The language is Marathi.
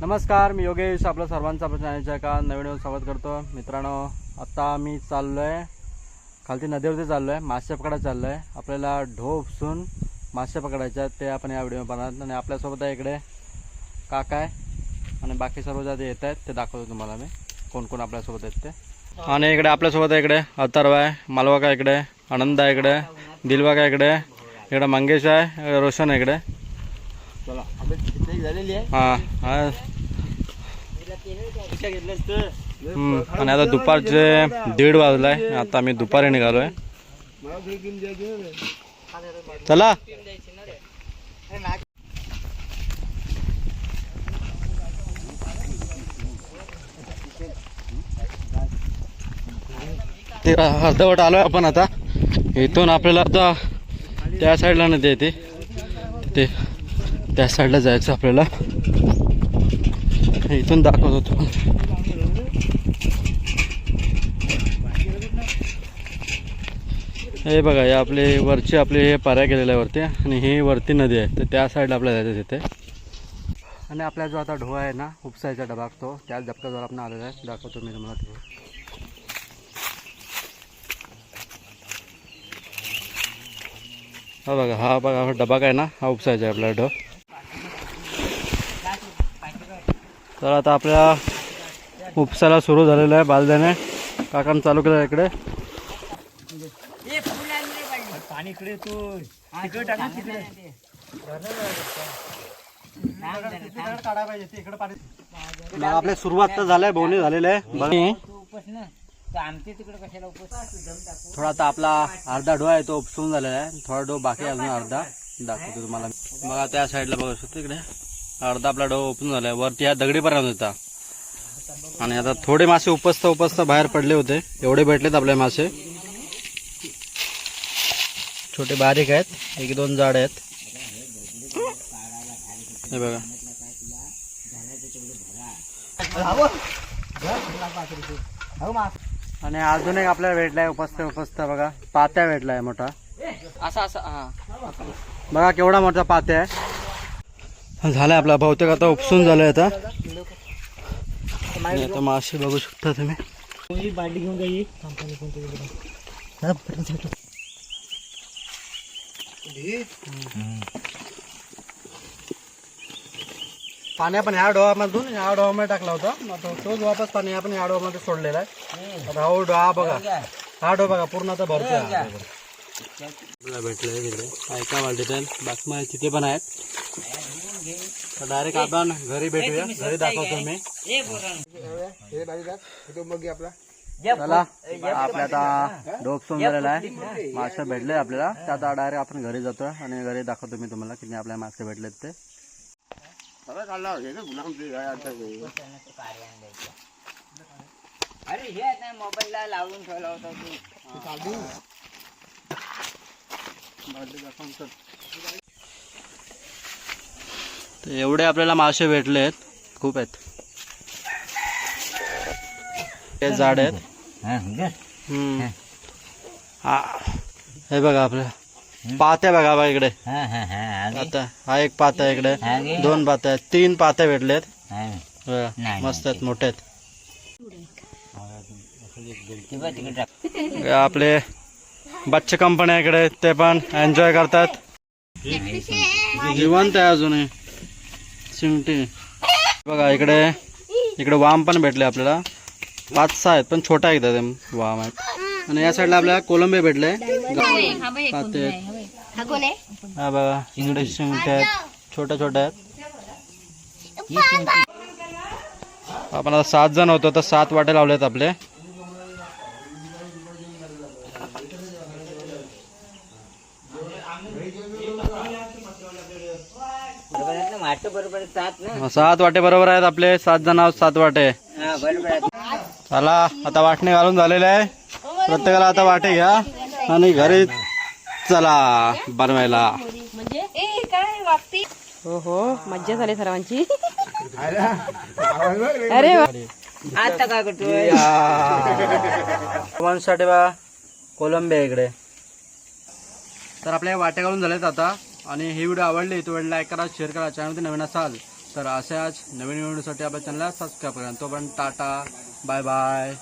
नमस्कार मी योगेश आपलं सर्वांचा आपल्या का एका नवीन स्वागत करतो. मित्रांनो आत्ता मी चाललो आहे खालती नदीवरती चाललो आहे मासे पकडायला चाललो आहे आपल्याला ढो उपसून मासे पकडायचे आहेत ते आपण या व्हिडिओ बनवत आणि आपल्यासोबत आहे इकडे काका आहे. आणि बाकी सर्व ज्या येत आहेत ते दाखवतो तुम्हाला मी. कोण कोण आपल्यासोबत आहेत ते. आणि इकडे आपल्यासोबत आहे इकडे अथर्व आहे मालवा का इकडे आनंद आहे इकडे दिलवाका इकडे इकडे मंगेश आहे रोशन आहे इकडे. चला झालेली आहे. आणि आता दुपारचे दीड वाजलाय. आता आम्ही दुपारी निघालोय. चला. ते अर्धवट आलोय आपण आता. इथून आपल्याला आता त्या साईडला नदी येते ते. त्या साईडला जायचं आपल्याला. इथून दाखवत होतो. हे बघा हे आपले वरची आपले हे पाऱ्या गेलेल्या वरती आणि ही वरती नदी आहे. तर त्या साईडला आपल्याला जायचं तिथे. आणि आपला जो आता ढोआ आहे ना उपसायचा डबा तो त्याच डबक्यावर आपण आलेला आहे. दाखवतो मी तुम्हाला तिथे हा बघा हा बघा हा डबा काय ना हा उपसायचा आहे आपला ढो. तर आता आपल्या उपसायला सुरू झालेलं आहे बालद्याने काकानं चालू केलं आहे इकडे. पाणी इकडे तू तिकडे मग आपल्या सुरुवात तर झालंय बोवणी झालेलं. आहे थोडा आता आपला अर्धा डो आहे तो उपसून झालेला आहे. थोडा डो बाकी अजून अर्धा. दाखवतो तुम्हाला बघा त्या साईडला बघू शकतो इकडे. अर्धा आपला डो ओपन झालाय. वरती ह्या दगडीपर्यंत होता. आणि आता थोडे मासे उपसता उपसता बाहेर पडले होते. एवढे भेटलेत आपले मासे. छोटे बारीक आहेत. एक दोन जाड आहेत. हे बघा. आणि अजून एक आपल्याला भेटलाय उपसता उपसता बघा. पात्या भेटलाय मोठा. असं असं हा. बघा केवढा मोठा पात्या आहे. आपला. बहुतेक आता उपसून झालंय आता. आता मासे बघू शकता तुम्ही. बाटली घेऊन जाई पाणी आपण ह्या डोहामधून ह्या डोहामध्ये टाकला होता. मग तो- तोच वापस पाणी आपण ह्या डोहामध्ये सोडलेला आहे. आता हा डोहा बघा. हा डो बघा पूर्ण आता भरतो आहे बाकी मग तिथे पण आहेत. तर डायरेक्ट आपण घरी भेटूया. घरी दाखवतो मी. चला आपल्या आता डोप सोन झालेला आहे. मासे भेटले आपल्याला. तर आता डायरेक्ट आपण घरी जातोय आणि घरी दाखवतो मी तुम्हाला किती आपल्याला मासे भेटलेत ते. अरे हे मोबाईलला लावून ठेवला होता तू. तर एवढे आपल्याला मासे भेटले आहेत. खूप आहेत. हे झाड आहेत. हम्म. हा. हे. बघा आपल्या. पात्या बघा बघा इकडे. आता हा एक पाता आहे इकडे दोन पात्या आहेत. तीन पात्या भेटलेत. बघा, मस्त आहेत मोठे आहेत. हे आपले बच्चे कंपनी आहे इकडे. ते पण एन्जॉय करतात. जिवंत आहे अजूनही. चिमटी बघा इकडे इकडे वाम पण भेटले आपल्याला. पाच सहा आहेत पण छोटा एकदा ते वाम आहेत. आणि या साईडला आपल्याला कोलंबे भेटले. पाते हा बघा इकडे शिंगटे आहेत. छोट्या छोट्या आहेत. आपण आता सात जण होतो तर सात वाटे लावले आहेत आपले. वाट बरोबर सात ना? सात वाटे बरोबर आहेत आपले. सात जण आहोत सात वाटे. हा. चला आता वाटणे घालून झालेले आहे. प्रत्येकाला आता वाटे घ्या आणि घरी चला बनवायला. हो हो मज्जा झाली सर्वांची. अरे. आता काय करतोयसाठी बा कोलंबी आहे इकडे. तर आपल्या वाटे घालून झालेत आता. आणि हे व्हिडिओ आवडले तो वेळ लाईक करा शेअर करा चॅनलमध्ये नवीन असाल तर अशाच नवीन व्हिडिओसाठी आपल्या चॅनलला सबस्क्राईब करा. तोपर्यंत टाटा बाय बाय